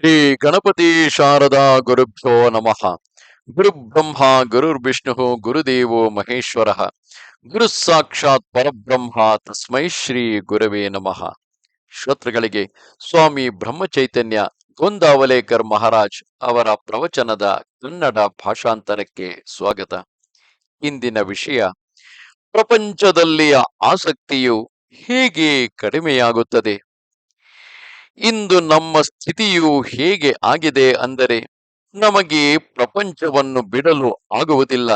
ಶ್ರೀ ಗಣಪತಿ ಶಾರದಾ ಗುರುಭ್ಯೋ ನಮಃ. ಗುರುಬ್ರಹ್ಮ ಗುರುರ್ವಿಷ್ಣು ಗುರುದೇವೋ ಮಹೇಶ್ವರ. ಗುರು ಸಾಕ್ಷಾತ್ ಪರಬ್ರಹ್ಮ, ತಸ್ಮೈ ಶ್ರೀ ಗುರವೇ ನಮಃ. ಶ್ರೋತೃಗಳಿಗೆ, ಸ್ವಾಮಿ ಬ್ರಹ್ಮಚೈತನ್ಯ ಗೋಂದಾವಲೇಕರ್ ಮಹಾರಾಜ್ ಅವರ ಪ್ರವಚನದ ಕನ್ನಡ ಭಾಷಾಂತರಕ್ಕೆ ಸ್ವಾಗತ. ಇಂದಿನ ವಿಷಯ, ಪ್ರಪಂಚದಲ್ಲಿಯ ಆಸಕ್ತಿಯು ಹೇಗೆ ಕಡಿಮೆಯಾಗುತ್ತದೆ? ಇಂದು ನಮ್ಮ ಸ್ಥಿತಿಯು ಹೇಗೆ ಆಗಿದೆ ಅಂದರೆ ನಮಗೆ ಪ್ರಪಂಚವನ್ನು ಬಿಡಲು ಆಗುವುದಿಲ್ಲ.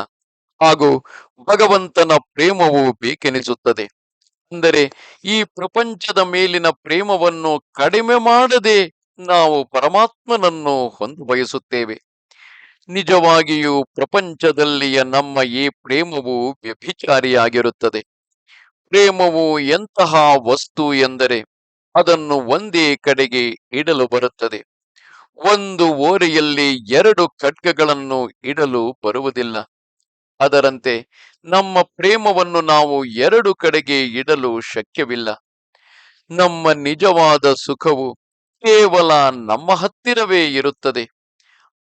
ಹಾಗೂ ಭಗವಂತನ ಪ್ರೇಮವು ಬೇಕೆನಿಸುತ್ತದೆ. ಅಂದರೆ ಈ ಪ್ರಪಂಚದ ಮೇಲಿನ ಪ್ರೇಮವನ್ನು ಕಡಿಮೆ ಮಾಡದೆ ನಾವು ಪರಮಾತ್ಮನನ್ನು ಹೊಂದು ಬಯಸುತ್ತೇವೆ. ನಿಜವಾಗಿಯೂ ಪ್ರಪಂಚದಲ್ಲಿಯ ನಮ್ಮ ಈ ಪ್ರೇಮವು ವ್ಯಭಿಚಾರಿಯಾಗಿರುತ್ತದೆ. ಪ್ರೇಮವು ಎಂತಹ ವಸ್ತು ಎಂದರೆ ಅದನ್ನು ಒಂದೇ ಕಡೆಗೆ ಇಡಲು ಬರುತ್ತದೆ. ಒಂದು ಓರೆಯಲ್ಲಿ ಎರಡು ಖಡ್ಗಗಳನ್ನು ಇಡಲು ಬರುವುದಿಲ್ಲ. ಅದರಂತೆ ನಮ್ಮ ಪ್ರೇಮವನ್ನು ನಾವು ಎರಡು ಕಡೆಗೆ ಇಡಲು ಶಕ್ಯವಿಲ್ಲ. ನಮ್ಮ ನಿಜವಾದ ಸುಖವು ಕೇವಲ ನಮ್ಮ ಹತ್ತಿರವೇ ಇರುತ್ತದೆ.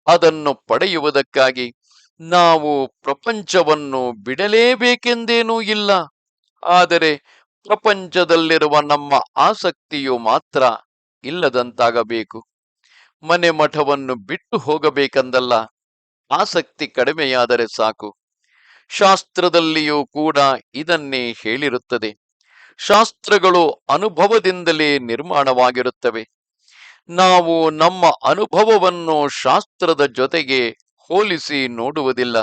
ಅದನ್ನು ಪಡೆಯುವುದಕ್ಕಾಗಿ ನಾವು ಪ್ರಪಂಚವನ್ನು ಬಿಡಲೇಬೇಕೆಂದೇನೂ ಇಲ್ಲ. ಆದರೆ ಪ್ರಪಂಚದಲ್ಲಿರುವ ನಮ್ಮ ಆಸಕ್ತಿಯು ಮಾತ್ರ ಇಲ್ಲದಂತಾಗಬೇಕು. ಮನೆ ಮಠವನ್ನು ಬಿಟ್ಟು ಹೋಗಬೇಕಂದಲ್ಲ, ಆಸಕ್ತಿ ಕಡಿಮೆಯಾದರೆ ಸಾಕು. ಶಾಸ್ತ್ರದಲ್ಲಿಯೂ ಕೂಡ ಇದನ್ನೇ ಹೇಳಿರುತ್ತದೆ. ಶಾಸ್ತ್ರಗಳು ಅನುಭವದಿಂದಲೇ ನಿರ್ಮಾಣವಾಗಿರುತ್ತವೆ. ನಾವು ನಮ್ಮ ಅನುಭವವನ್ನು ಶಾಸ್ತ್ರದ ಜೊತೆಗೆ ಹೋಲಿಸಿ ನೋಡುವುದಿಲ್ಲ.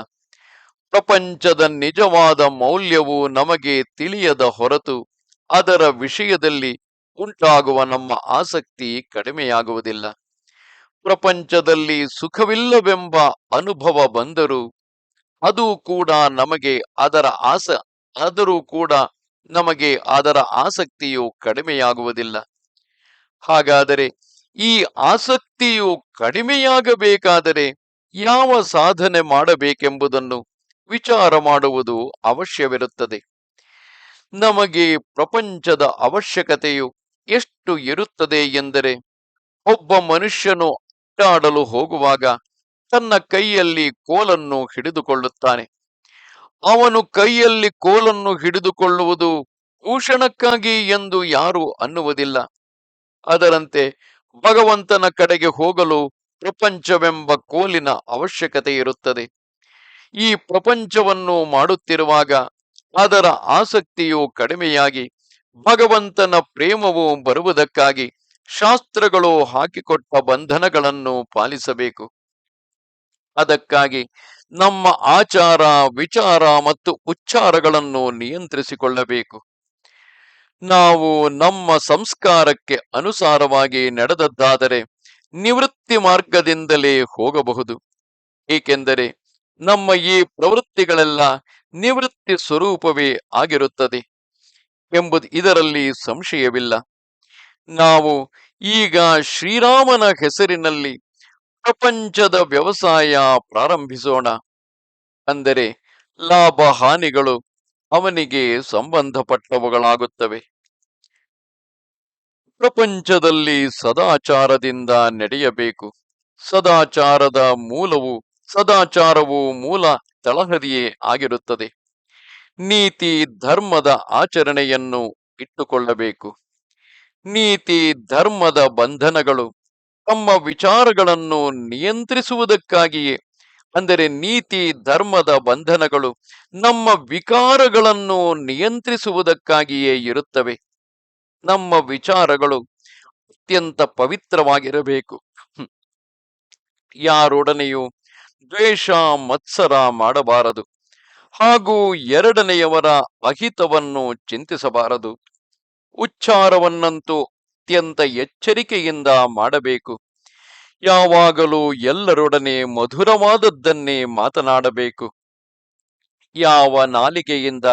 ಪ್ರಪಂಚದ ನಿಜವಾದ ಮೌಲ್ಯವು ನಮಗೆ ತಿಳಿಯದ ಹೊರತು ಅದರ ವಿಷಯದಲ್ಲಿ ಉಂಟಾಗುವ ನಮ್ಮ ಆಸಕ್ತಿ ಕಡಿಮೆಯಾಗುವುದಿಲ್ಲ. ಪ್ರಪಂಚದಲ್ಲಿ ಸುಖವಿಲ್ಲವೆಂಬ ಅನುಭವ ಬಂದರೂ ಅದು ಕೂಡ ನಮಗೆ ಅದರ ಆಸ, ಆದರೂ ಕೂಡ ನಮಗೆ ಅದರ ಆಸಕ್ತಿಯು ಕಡಿಮೆಯಾಗುವುದಿಲ್ಲ. ಹಾಗಾದರೆ ಈ ಆಸಕ್ತಿಯು ಕಡಿಮೆಯಾಗಬೇಕಾದರೆ ಯಾವ ಸಾಧನೆ ಮಾಡಬೇಕೆಂಬುದನ್ನು ವಿಚಾರ ಮಾಡುವುದು ಅವಶ್ಯವಿರುತ್ತದೆ. ನಮಗೆ ಪ್ರಪಂಚದ ಅವಶ್ಯಕತೆಯು ಎಷ್ಟು ಇರುತ್ತದೆ ಎಂದರೆ, ಒಬ್ಬ ಮನುಷ್ಯನು ಆಡಲು ಹೋಗುವಾಗ ತನ್ನ ಕೈಯಲ್ಲಿ ಕೋಲನ್ನು ಹಿಡಿದುಕೊಳ್ಳುತ್ತಾನೆ. ಅವನು ಕೈಯಲ್ಲಿ ಕೋಲನ್ನು ಹಿಡಿದುಕೊಳ್ಳುವುದು ಭೂಷಣಕ್ಕಾಗಿ ಎಂದು ಯಾರು ಅನ್ನುವುದಿಲ್ಲ. ಅದರಂತೆ ಭಗವಂತನ ಕಡೆಗೆ ಹೋಗಲು ಪ್ರಪಂಚವೆಂಬ ಕೋಲಿನ ಅವಶ್ಯಕತೆ ಇರುತ್ತದೆ. ಈ ಪ್ರಪಂಚವನ್ನು ಮಾಡುತ್ತಿರುವಾಗ ಅದರ ಆಸಕ್ತಿಯು ಕಡಿಮೆಯಾಗಿ ಭಗವಂತನ ಪ್ರೇಮವು ಬರುವುದಕ್ಕಾಗಿ ಶಾಸ್ತ್ರಗಳು ಹಾಕಿಕೊಟ್ಟ ಬಂಧನಗಳನ್ನು ಪಾಲಿಸಬೇಕು. ಅದಕ್ಕಾಗಿ ನಮ್ಮ ಆಚಾರ, ವಿಚಾರ ಮತ್ತು ಉಚ್ಚಾರಗಳನ್ನು ನಿಯಂತ್ರಿಸಿಕೊಳ್ಳಬೇಕು. ನಾವು ನಮ್ಮ ಸಂಸ್ಕಾರಕ್ಕೆ ಅನುಸಾರವಾಗಿ ನಡೆದದ್ದಾದರೆ ನಿವೃತ್ತಿ ಮಾರ್ಗದಿಂದಲೇ ಹೋಗಬಹುದು. ಏಕೆಂದರೆ ನಮ್ಮ ಈ ಪ್ರವೃತ್ತಿಗಳೆಲ್ಲ ನಿವೃತ್ತಿ ಸ್ವರೂಪವೇ ಆಗಿರುತ್ತದೆ ಎಂಬುದು ಇದರಲ್ಲಿ ಸಂಶಯವಿಲ್ಲ. ನಾವು ಈಗ ಶ್ರೀರಾಮನ ಹೆಸರಿನಲ್ಲಿ ಪ್ರಪಂಚದ ವ್ಯವಸಾಯ ಪ್ರಾರಂಭಿಸೋಣ. ಅಂದರೆ ಲಾಭ ಹಾನಿಗಳು ಅವನಿಗೆ ಸಂಬಂಧಪಟ್ಟವುಗಳಾಗುತ್ತವೆ. ಪ್ರಪಂಚದಲ್ಲಿ ಸದಾಚಾರದಿಂದ ನಡೆಯಬೇಕು. ಸದಾಚಾರದ ಮೂಲವು, ಸದಾಚಾರವು ಮೂಲ ತಳಹದಿಯೇ ಆಗಿರುತ್ತದೆ. ನೀತಿ ಧರ್ಮದ ಆಚರಣೆಯನ್ನು ಇಟ್ಟುಕೊಳ್ಳಬೇಕು. ನೀತಿ ಧರ್ಮದ ಬಂಧನಗಳು ತಮ್ಮ ವಿಚಾರಗಳನ್ನು ನಿಯಂತ್ರಿಸುವುದಕ್ಕಾಗಿಯೇ, ಅಂದರೆ ನೀತಿ ಧರ್ಮದ ಬಂಧನಗಳು ನಮ್ಮ ವಿಕಾರಗಳನ್ನು ನಿಯಂತ್ರಿಸುವುದಕ್ಕಾಗಿಯೇ ಇರುತ್ತವೆ. ನಮ್ಮ ವಿಚಾರಗಳು ಅತ್ಯಂತ ಪವಿತ್ರವಾಗಿರಬೇಕು. ಯಾರೊಡನೆಯೂ ದ್ವೇಷ ಮತ್ಸರ ಮಾಡಬಾರದು. ಹಾಗೂ ಎರಡನೆಯವರ ಅಹಿತವನ್ನು ಚಿಂತಿಸಬಾರದು. ಉಚ್ಚಾರವನ್ನಂತೂ ಅತ್ಯಂತ ಎಚ್ಚರಿಕೆಯಿಂದ ಮಾಡಬೇಕು. ಯಾವಾಗಲೂ ಎಲ್ಲರೊಡನೆ ಮಧುರವಾದದ್ದನ್ನೇ ಮಾತನಾಡಬೇಕು. ಯಾವ ನಾಲಿಗೆಯಿಂದ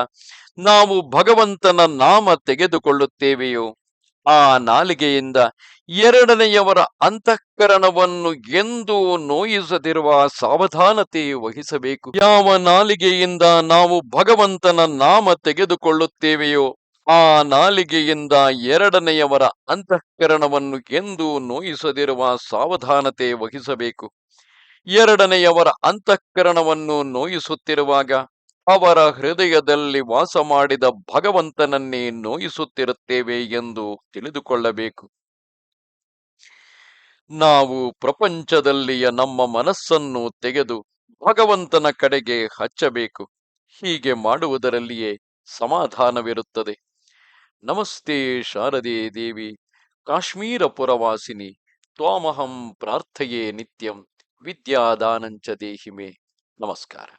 ನಾವು ಭಗವಂತನ ನಾಮ ತೆಗೆದುಕೊಳ್ಳುತ್ತೇವೆಯೋ ಆ ನಾಲಿಗೆಯಿಂದ ಎರಡನೆಯವರ ಅಂತಃಕರಣವನ್ನು ಎಂದು ನೋಯಿಸದಿರುವ ಸಾವಧಾನತೆ ವಹಿಸಬೇಕು. ಯಾವ ನಾಲಿಗೆಯಿಂದ ನಾವು ಭಗವಂತನ ನಾಮ ತೆಗೆದುಕೊಳ್ಳುತ್ತೇವೆಯೋ ಆ ನಾಲಿಗೆಯಿಂದ ಎರಡನೆಯವರ ಅಂತಃಕರಣವನ್ನು ಎಂದೂ ನೋಯಿಸದಿರುವ ಸಾವಧಾನತೆ ವಹಿಸಬೇಕು. ಎರಡನೆಯವರ ಅಂತಃಕರಣವನ್ನು ನೋಯಿಸುತ್ತಿರುವಾಗ ಅವರ ಹೃದಯದಲ್ಲಿ ವಾಸ ಮಾಡಿದ ಭಗವಂತನನ್ನೇ ನೋಯಿಸುತ್ತಿರುತ್ತೇವೆ ಎಂದು ತಿಳಿದುಕೊಳ್ಳಬೇಕು. ನಾವು ಪ್ರಪಂಚದಲ್ಲಿಯ ನಮ್ಮ ಮನಸ್ಸನ್ನು ತೆಗೆದು ಭಗವಂತನ ಕಡೆಗೆ ಹಚ್ಚಬೇಕು. ಹೀಗೆ ಮಾಡುವುದರಲ್ಲಿಯೇ ಸಮಾಧಾನವಿರುತ್ತದೆ. ನಮಸ್ತೆ ಶಾರದೆ ದೇವಿ, ಕಾಶ್ಮೀರ ಪುರವಾಸಿನಿ, ತ್ವಾಮಹಂ ಪ್ರಾರ್ಥಯೇ ನಿತ್ಯಂ, ವಿದ್ಯಾದಾನಂಚ ದೇಹಿಮೆ. ನಮಸ್ಕಾರ.